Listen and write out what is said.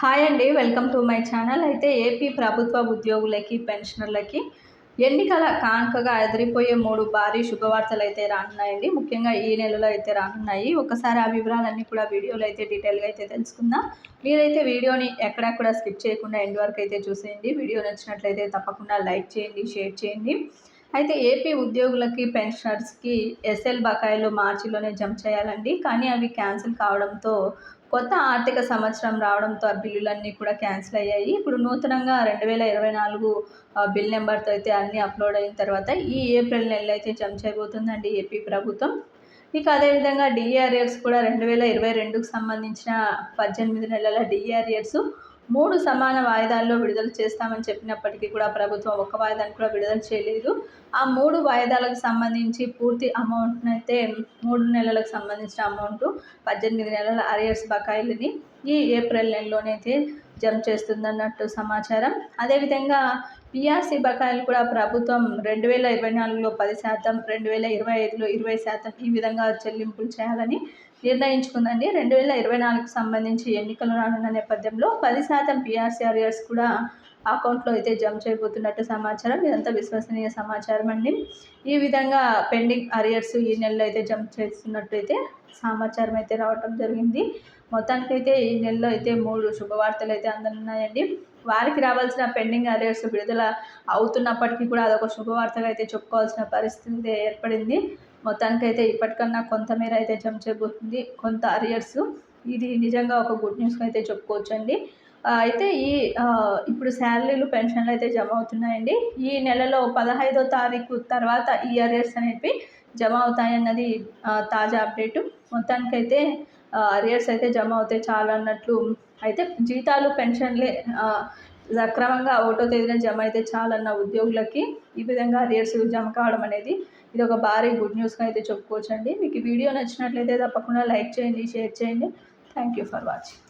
Hi అండి welcome to my channel. అయితే AP ప్రభుత్వ ఉద్యోగులకి పెన్షనర్లకి ఎన్నికల కానుకగా ఎదిరిపోయే మూడు భారీ శుభవార్తలు అయితే రానున్నాయండి. ముఖ్యంగా ఈ నెలలో అయితే రానున్నాయి. ఒకసారి ఆ వివరాలన్నీ కూడా వీడియోలో అయితే డీటెయిల్గా అయితే తెలుసుకుందాం. మీరైతే వీడియోని ఎక్కడెక్కడ స్కిప్ చేయకుండా ఎండ్ వరకు అయితే చూసేయండి. వీడియో నచ్చినట్లయితే తప్పకుండా లైక్ చేయండి షేర్ చేయండి. అయితే ఏపీ ఉద్యోగులకి పెన్షనర్స్కి ఎస్ఎల్ బకాయిలు మార్చిలోనే జమ చేయాలండి. కానీ అవి క్యాన్సిల్ కావడంతో కొత్త ఆర్థిక సంవత్సరం రావడంతో ఆ బిల్లులన్నీ కూడా క్యాన్సిల్ అయ్యాయి. ఇప్పుడు నూతనంగా రెండు వేల ఇరవై నాలుగు బిల్ నెంబర్తో అయితే అన్నీ అప్లోడ్ అయిన తర్వాత ఈ ఏప్రిల్ నెలలో అయితే జమ చేయబోతుందండి ఏపీ ప్రభుత్వం. ఇక అదేవిధంగా డిఆర్ఎఫ్స్ కూడా రెండు వేల ఇరవై రెండుకు సంబంధించిన పద్దెనిమిది నెలల డిఆర్ఎఫ్స్ మూడు సమాన వాయిదాల్లో విడుదల చేస్తామని చెప్పినప్పటికీ కూడా ప్రభుత్వం ఒక వాయిదాన్ని కూడా విడుదల చేయలేదు. ఆ మూడు వాయిదాలకు సంబంధించి పూర్తి అమౌంట్ని అయితే మూడు నెలలకు సంబంధించిన అమౌంట్ పద్దెనిమిది నెలల అరియర్స్ బకాయిలని ఈ ఏప్రిల్ నెలలోనైతే జమ చేస్తుందన్నట్టు సమాచారం. అదేవిధంగా పిఆర్సీ బకాయిలు కూడా ప్రభుత్వం రెండు వేల ఇరవై నాలుగులో పది శాతం రెండు వేల ఇరవై ఐదులో ఇరవై శాతం ఈ విధంగా చెల్లింపులు చేయాలని నిర్ణయించుకుందండి. రెండు వేల ఇరవై నాలుగుకు సంబంధించి ఎన్నికలు రానున్న నేపథ్యంలో పది శాతం పిఆర్సీ అరియర్స్ కూడా అకౌంట్లో అయితే జమ చేయబోతున్నట్టు సమాచారం. ఇదంతా విశ్వసనీయ సమాచారం అండి. ఈ విధంగా పెండింగ్ అరియర్స్ ఈ నెలలో అయితే జమ చేస్తున్నట్టు అయితే సమాచారం అయితే రావటం జరిగింది. మొత్తానికైతే ఈ నెలలో అయితే మూడు శుభవార్తలు అయితే అందనున్నాయండి. వారికి రావాల్సిన పెండింగ్ అరియర్స్ విడుదల అవుతున్నప్పటికీ కూడా అదొక శుభవార్తగా అయితే చెప్పుకోవాల్సిన పరిస్థితి ఏర్పడింది. మొత్తానికైతే ఇప్పటికన్నా కొంతమేర అయితే జమ చేయబోతుంది. కొంత అరియర్స్ ఇది నిజంగా ఒక గుడ్ న్యూస్గా అయితే చెప్పుకోవచ్చండి. అయితే ఈ ఇప్పుడు శాలరీలు పెన్షన్లు అయితే జమ అవుతున్నాయండి. ఈ నెలలో పదహైదో తారీఖు తర్వాత ఈ అరియర్స్ అనేవి జమ అవుతాయన్నది తాజా అప్డేటు. మొత్తానికైతే అరియర్స్ అయితే జమ అవుతాయి చాలా అన్నట్లు అయితే జీతాలు పెన్షన్లే సక్రమంగా ఒకటో తేదీన జమ అయితే చాలన్న ఉద్యోగులకి ఈ విధంగా అరియర్స్ జమ కావడం అనేది ఇది ఒక భారీ గుడ్ న్యూస్గా అయితే చెప్పుకోవచ్చండి. మీకు వీడియో నచ్చినట్లయితే తప్పకుండా లైక్ చేయండి షేర్ చేయండి. Thank you for watching